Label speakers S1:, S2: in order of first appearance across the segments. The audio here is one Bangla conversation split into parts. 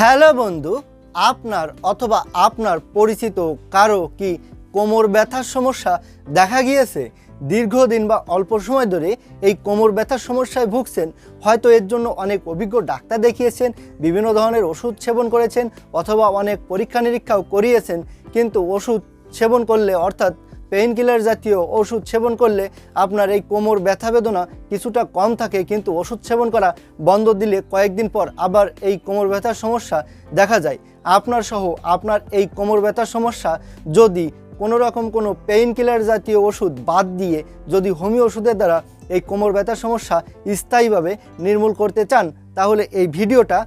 S1: হ্যালো বন্ধু, আপনার অথবা আপনার পরিচিত কারও কি কোমর ব্যথার সমস্যা দেখা গিয়েছে? দীর্ঘদিন বা অল্প সময় ধরে এই কোমর ব্যথার সমস্যায় ভুগছেন, হয়তো এর জন্য অনেক অভিজ্ঞ ডাক্তার দেখিয়েছেন, বিভিন্ন ধরনের ওষুধ সেবন করেছেন, অথবা অনেক পরীক্ষা নিরীক্ষাও করিয়েছেন, কিন্তু ওষুধ সেবন করলে অর্থাৎ পেইন কিলার জাতীয় ওষুধ সেবন করলে আপনার এই কোমর ব্যথা বেদনা কিছুটা কম থাকে, কিন্তু ওষুধ সেবন করা বন্ধ দিলে কয়েকদিন পর আবার এই কোমর ব্যথার সমস্যা দেখা যায়। আপনার সহ আপনার এই কোমর ব্যথার সমস্যা যদি কোনো রকম কোনো পেইন কিলার জাতীয় ওষুধ বাদ দিয়ে যদি হোমিও ওষুধের দ্বারা এই কোমর ব্যথার সমস্যা স্থায়ীভাবে নির্মূল করতে চান, তাহলে এই ভিডিওটা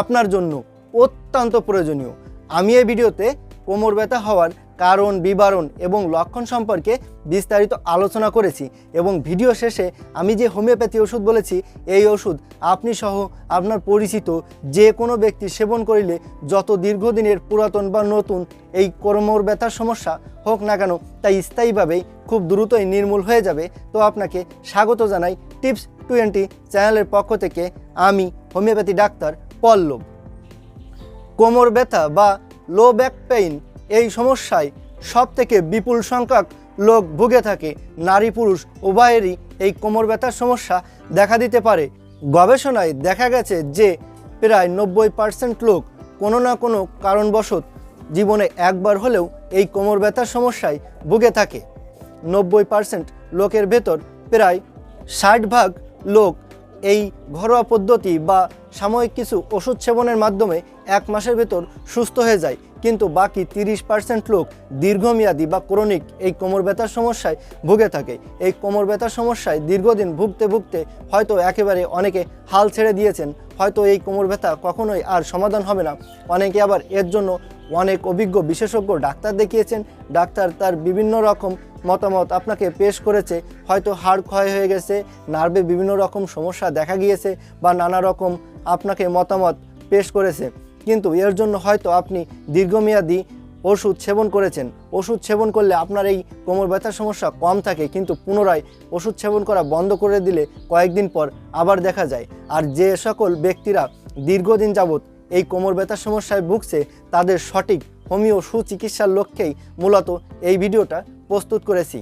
S1: আপনার জন্য অত্যন্ত প্রয়োজনীয়। আমি এই ভিডিওতে কোমর ব্যথা হওয়ার কারণ, বিবরণ এবং লক্ষণ সম্পর্কে বিস্তারিত আলোচনা করেছি এবং ভিডিও শেষে আমি যে হোমিওপ্যাথি ওষুধ বলেছি, এই ওষুধ আপনি সহ আপনার পরিচিত যে কোনো ব্যক্তি সেবন করিলে যত দীর্ঘদিনের পুরাতন বা নতুন এই কোমর ব্যথার সমস্যা হোক না কেন তা স্থায়ীভাবেই খুব দ্রুতই নির্মূল হয়ে যাবে। তো আপনাকে স্বাগত জানাই টিপস টোয়েন্টি চ্যানেলের পক্ষ থেকে আমি হোমিওপ্যাথি ডাক্তার পল্লব। কোমর ব্যথা বা লো ব্যাক পেইন এই সমস্যায় সব থেকে বিপুল সংখ্যক লোক ভুগে থাকে। নারী পুরুষ উভয়েরই এই কোমর ব্যথার সমস্যা দেখা দিতে পারে। গবেষণায় দেখা গেছে যে প্রায় নব্বই পার্সেন্ট লোক কোনো না কোনো কারণবশত জীবনে একবার হলেও এই কোমর ব্যথার সমস্যায় ভুগে থাকে। নব্বই পার্সেন্ট লোকের ভেতর প্রায় ষাট ভাগ লোক এই ঘরোয়া পদ্ধতি বা সাময়িক কিছু ওষুধ সেবনের মাধ্যমে এক মাসের ভেতর সুস্থ হয়ে যায়। কিন্তু বাকি তিরিশ পার্সেন্ট লোক দীর্ঘমেয়াদী বা ক্রনিক এই কোমর ব্যথার সমস্যায় ভুগে থাকে। এই কোমর ব্যথার সমস্যায় দীর্ঘদিন ভুগতে ভুগতে হয়তো একেবারে অনেকে হাল ছেড়ে দিয়েছেন। হয়তো এই কোমর ব্যথা কখনোই আর সমাধান হবে না। অনেকে আবার এর জন্য অনেক অভিজ্ঞ বিশেষজ্ঞ ডাক্তার দেখিয়েছেন। ডাক্তার তার বিভিন্ন রকম মতামত আপনাকে পেশ করেছে। হয়তো হাড় ক্ষয় হয়ে গেছে, নার্ভে বিভিন্ন রকম সমস্যা দেখা গিয়েছে বা নানা রকম আপনাকে মতামত পেশ করেছে। কিন্তু এর জন্য হয়তো আপনি দীর্ঘমেয়াদী ওষুধ সেবন করেছেন। ওষুধ সেবন করলে আপনার এই কোমর ব্যথার সমস্যা কম থাকে, কিন্তু পুনরায় ওষুধ সেবন করা বন্ধ করে দিলে কয়েকদিন পর আবার দেখা যায়। আর যে সকল ব্যক্তিরা দীর্ঘদিন যাবৎ এই কোমর ব্যথার সমস্যায় ভুগছে, তাদের সঠিক হোমিও সুচিকিৎসার লক্ষ্যেই মূলত এই ভিডিওটা প্রস্তুত করেছি।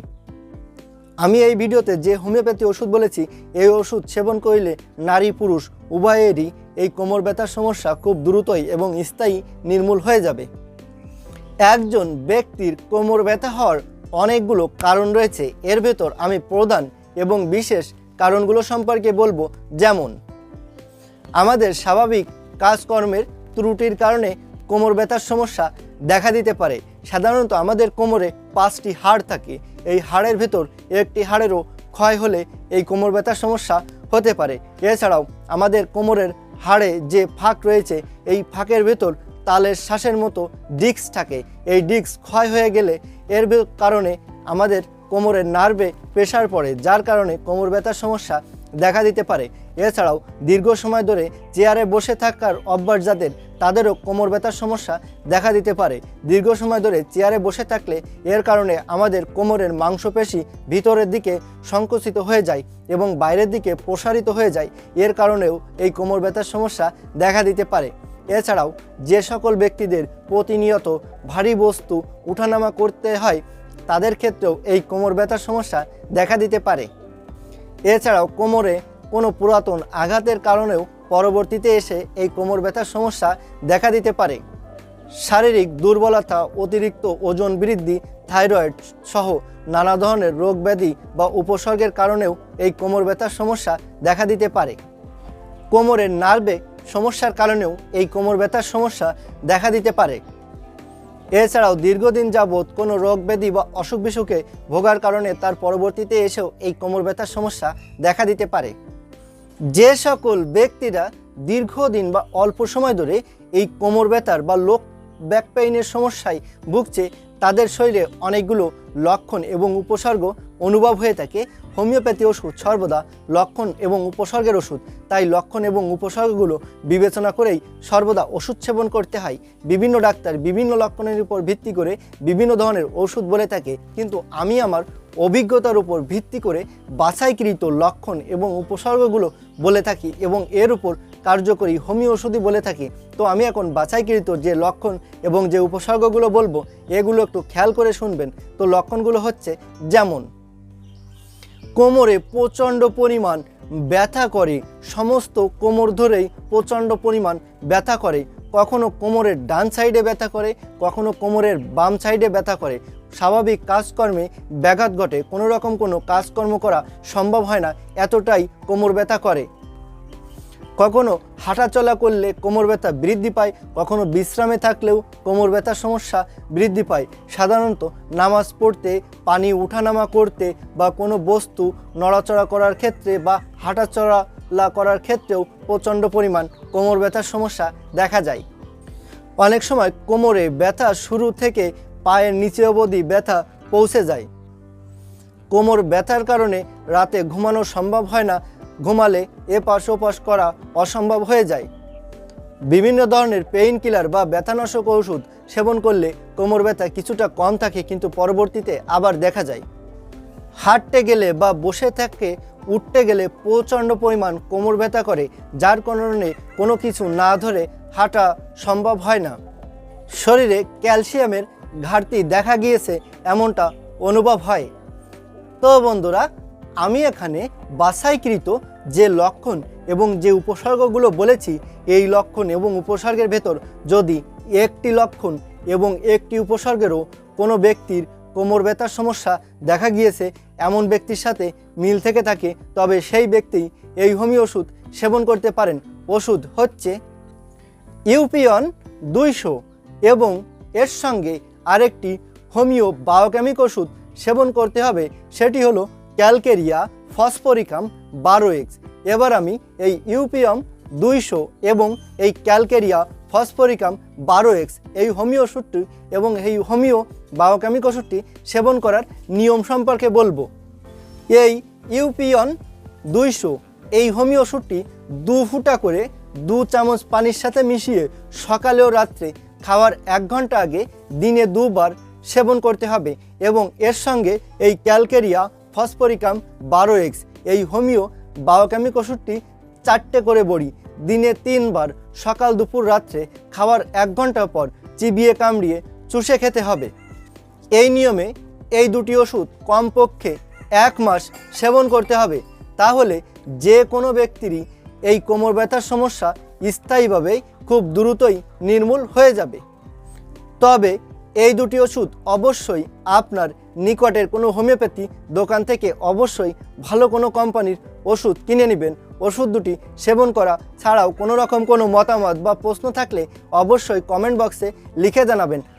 S1: আমি এই ভিডিওতে যে হোমিওপ্যাথি ওষুধ বলেছি, এই ওষুধ সেবন করলে নারী পুরুষ উভয়েরই কোমর ব্যথার সমস্যা খুব দ্রুতই এবং স্থায়ী নির্মূল হয়ে যাবে। একজন ব্যক্তির কোমর ব্যথা হওয়ার অনেকগুলো কারণ রয়েছে। এর ভেতর আমি প্রধান এবং বিশেষ কারণগুলো সম্পর্কে বলব, যেমন আমাদের স্বাভাবিক কাজকর্মের ত্রুটির কারণে কোমর ব্যথার সমস্যা দেখা দিতে পারে। সাধারণত আমাদের কোমরে পাঁচটি হাড় থাকে। এই হাড়ের ভেতর একটি হাড়েরও ক্ষয় হলে এই কোমর ব্যথার সমস্যা হতে পারে। এছাড়াও আমাদের কোমরের হাড়ে যে ফাঁক রয়েছে, এই ফাঁকের ভেতর তালের শ্বাসের মতো ডিস্ক থাকে। এই ডিস্ক ক্ষয় হয়ে গেলে এর কারণে আমাদের কোমরের নার্ভে প্রেশার পড়ে, যার কারণে কোমর ব্যথার সমস্যা দেখা দিতে পারে। এছাড়াও, দীর্ঘ সময় ধরে চেয়ারে বসে থাকার অভ্যাস যাদের তাদেরও কোমর ব্যথার সমস্যা দেখা দিতে পারে। দীর্ঘ সময় ধরে চেয়ারে বসে থাকলে এর কারণে আমাদের কোমরের মাংসপেশি ভিতরের দিকে সংকুচিত হয়ে যায় এবং বাইরের দিকে প্রসারিত হয়ে যায়। এর কারণেও এই কোমর ব্যথার সমস্যা দেখা দিতে পারে। এছাড়াও, যে সকল ব্যক্তিদের প্রতিনিয়ত ভারী বস্তু উঠানামা করতে হয়, তাদের ক্ষেত্রেও এই কোমর ব্যথার সমস্যা দেখা দিতে পারে। এছাড়াও কোমরে কোনো পুরাতন আঘাতের কারণেও পরবর্তীতে এসে এই কোমর ব্যথার সমস্যা দেখা দিতে পারে। শারীরিক দুর্বলতা, অতিরিক্ত ওজন বৃদ্ধি, থাইরয়েড সহ নানা ধরনের রোগ ব্যাধি বা উপসর্গের কারণেও এই কোমর ব্যথার সমস্যা দেখা দিতে পারে। কোমরের নার্ভে সমস্যার কারণেও এই কোমর ব্যথার সমস্যা দেখা দিতে পারে। এছাড়াও দীর্ঘদিন যাবৎ কোনো রোগ ব্যাধি বা অসুখ বিসুখে ভোগার কারণে তার পরবর্তীতে এসেও এই কোমর ব্যথার সমস্যা দেখা দিতে পারে। যে সকল ব্যক্তিরা দীর্ঘদিন বা অল্প সময় ধরে এই কোমর ব্যথার বা লোক ব্যাক পেইনের সমস্যায় ভুগছে, তাদের শরীরে অনেকগুলো লক্ষণ এবং উপসর্গ অনুভব হয়ে থাকে। হোমিওপ্যাথি ওষুধ সর্বদা লক্ষণ এবং উপসর্গের ওষুধ। তাই লক্ষণ এবং উপসর্গগুলো বিবেচনা করেই সর্বদা ওষুধ সেবন করতে হয়। বিভিন্ন ডাক্তার বিভিন্ন লক্ষণের উপর ভিত্তি করে বিভিন্ন ধরনের ওষুধ বলে থাকে। কিন্তু আমি আমার অভিজ্ঞতার উপর ভিত্তি করে বাছাইকৃত লক্ষণ এবং উপসর্গগুলো বলে থাকি এবং এর উপর কার্যকরী হোমিও ওষুধই বলে থাকি। তো আমি এখন বাছাইকৃত যে লক্ষণ এবং যে উপসর্গগুলো বলব, এগুলো একটু খেয়াল করে শুনবেন। তো লক্ষণগুলো হচ্ছে যেমন কোমরে প্রচণ্ড পরিমাণ ব্যথা করে। সমস্ত কোমর ধরেই প্রচণ্ড পরিমাণ ব্যথা করে। কখনো কোমরের ডান সাইডে ব্যথা করে, কখনো কোমরের বাম সাইডে ব্যথা করে। স্বাভাবিক কাজকর্মে ব্যাঘাত ঘটে। কোনো রকম কোনো কাজকর্ম করা সম্ভব হয় না। এতটাই কোমর ব্যথা করে। কখনো হাঁটাচলা করলে কোমর ব্যথা বৃদ্ধি পায়, কখনো বিশ্রামে থাকলেও কোমর ব্যথার সমস্যা বৃদ্ধি পায়। সাধারণত নামাজ পড়তে, পানি উঠানামা করতে বা কোনো বস্তু নড়াচড়া করার ক্ষেত্রে বা হাঁটাচলা করার ক্ষেত্রেও প্রচণ্ড পরিমাণ কোমর ব্যথার সমস্যা দেখা যায়। অনেক সময় কোমরে ব্যথা শুরু থেকে পায়ের নিচে অবধি ব্যথা পৌঁছে যায়। কোমর ব্যথার কারণে রাতে ঘুমানো সম্ভব হয় না ঘুমালে এপাশ ওপাশ করা অসম্ভব হয়ে যায়। বিভিন্ন ধরনের পেইন কিলার বা ব্যথানাশক ওষুধ সেবন করলে কোমর ব্যথা কিছুটা কম থাকে কিন্তু পরবর্তীতে আবার দেখা যায়। হাঁটতে গেলে বা বসে থেকে উঠতে গেলে প্রচণ্ড পরিমাণ কোমর ব্যথা করে, যার কারণে কোনো কিছু না ধরে হাঁটা সম্ভব হয় না। শরীরে ক্যালসিয়ামের ঘাটতি দেখা গিয়েছে, এমনটা অনুভব হয়। তো বন্ধুরা আমি এখানে বাছাইকৃত যে লক্ষণ এবং যে উপসর্গগুলো বলেছি, এই লক্ষণ এবং উপসর্গের ভেতর যদি একটি লক্ষণ এবং একটি উপসর্গেরও কোনো ব্যক্তির কোমর ব্যথার সমস্যা দেখা গিয়েছে, এমন ব্যক্তির সাথে মিল থেকে থাকে, তবে সেই ব্যক্তি এই হোমিও ওষুধ সেবন করতে পারেন। ওষুধ হচ্ছে ইউপিয়ন দুইশো এবং এর সঙ্গে আরেকটি হোমিও বায়োকেমিক ওষুধ সেবন করতে হবে, সেটি হলো ক্যালকেরিয়া ফসফরিকাম বারো এক্স এবার আমি এই ইউপিএম দুইশো এবং এই ক্যালকেরিয়া ফসফরিকাম বারো এক্স এই হোমিও ওষুধটি এবং এই হোমিও বায়োকেমিক ওষুধটি সেবন করার নিয়ম সম্পর্কে বলব। এই ইউপিয়ন দুইশো, এই হোমিও ওষুধটি দু ফুটা করে দু চামচ পানির সাথে মিশিয়ে সকালে ও রাত্রে খাওয়ার এক ঘণ্টা আগে দিনে দুবার সেবন করতে হবে এবং এর সঙ্গে এই ক্যালকেরিয়া ফসফরিকাম বারো এক্স এই হোমিও বায়োকেমিক ওষুধটি চারটে করে বড়ি, দিনে তিনবার, সকাল, দুপুর, রাত্রে। খাওয়ার এক ঘণ্টা পর চিবিয়ে কামড়িয়ে চুষে খেতে হবে। এই নিয়মে এই দুটি ওষুধ কমপক্ষে এক মাস সেবন করতে হবে। তাহলে যে কোনো ব্যক্তিরই এই কোমর ব্যথার সমস্যা স্থায়ীভাবেই খুব দ্রুতই নির্মূল হয়ে যাবে। তবে এই দুটি ওষুধ অবশ্যই আপনার নিকটের কোনো হোমিওপ্যাথি দোকান থেকে অবশ্যই ভালো কোনো কোম্পানির ওষুধ কিনে নেবেন। ওষুধ দুটি সেবন করা ছাড়াও কোনো রকম কোনো মতামত বা প্রশ্ন থাকলে অবশ্যই কমেন্ট বক্সে লিখে জানাবেন।